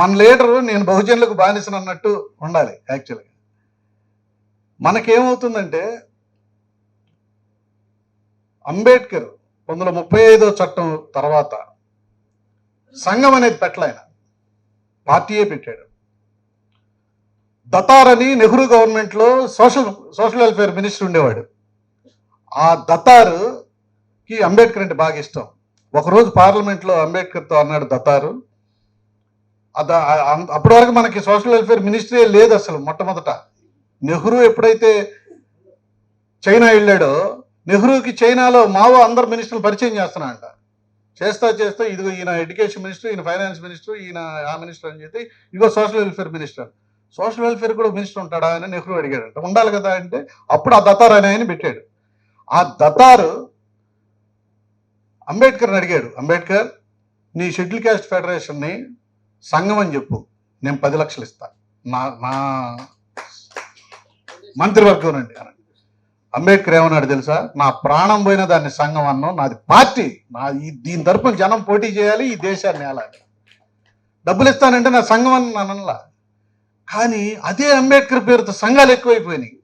మన లీడరు నేను బహుజనులకు బానిసను అన్నట్టు ఉండాలి యాక్చువల్గా మనకేమవుతుందంటే అంబేద్కర్ పంతొమ్మిది వందల ముప్పై ఐదో చట్టం తర్వాత సంఘం అనేది పెట్టలే పార్టీయే పెట్టాడు. దతార్ అని నెహ్రూ గవర్నమెంట్లో సోషల్ సోషల్ వెల్ఫేర్ మినిస్టర్ ఉండేవాడు. ఆ దతారుకి అంబేద్కర్ అంటే బాగా ఇష్టం. ఒకరోజు పార్లమెంట్లో అంబేద్కర్తో అన్నాడు దతారు అప్పటి వరకు మనకి సోషల్ వెల్ఫేర్ మినిస్ట్రీ లేదు అసలు మొట్టమొదట. నెహ్రూ ఎప్పుడైతే చైనా వెళ్ళాడో నెహ్రూకి చైనాలో మావో అందరు మినిస్టర్లు పరిచయం చేస్తున్నాడంట చేస్తా చేస్తా ఇదిగో ఈయన ఎడ్యుకేషన్ మినిస్టర్ ఈయన ఫైనాన్స్ మినిస్టర్ ఈయన ఆ మినిస్టర్ అని చెప్పి ఇదిగో social welfare minister. Social welfare కూడా మినిస్టర్ ఉంటాడా అని నెహ్రూ అడిగాడంట. ఉండాలి కదా అంటే అప్పుడు ఆ దతార్ అనే ఆయన పెట్టాడు. ఆ దతారు అంబేద్కర్ని అడిగాడు. అంబేద్కర్ నీ షెడ్యూల్ క్యాస్ట్ ఫెడరేషన్ని సంఘం అని చెప్పు. నేను పది లక్షలు ఇస్తా. నా నా మంత్రివర్గం అండి అంబేద్కర్ ఏమన్నాడు తెలుసా? నా ప్రాణం పోయిన దాన్ని సంఘం అన్నాం నాది పార్టీ. నా ఈ దీని తరపున జనం పోటీ చేయాలి ఈ దేశాన్ని ఏలాలి. డబ్బులు ఇస్తానంటే నా సంఘం అని అనలా. కానీ అదే అంబేద్కర్ పేరుతో సంఘాలు ఎక్కువైపోయినాయి.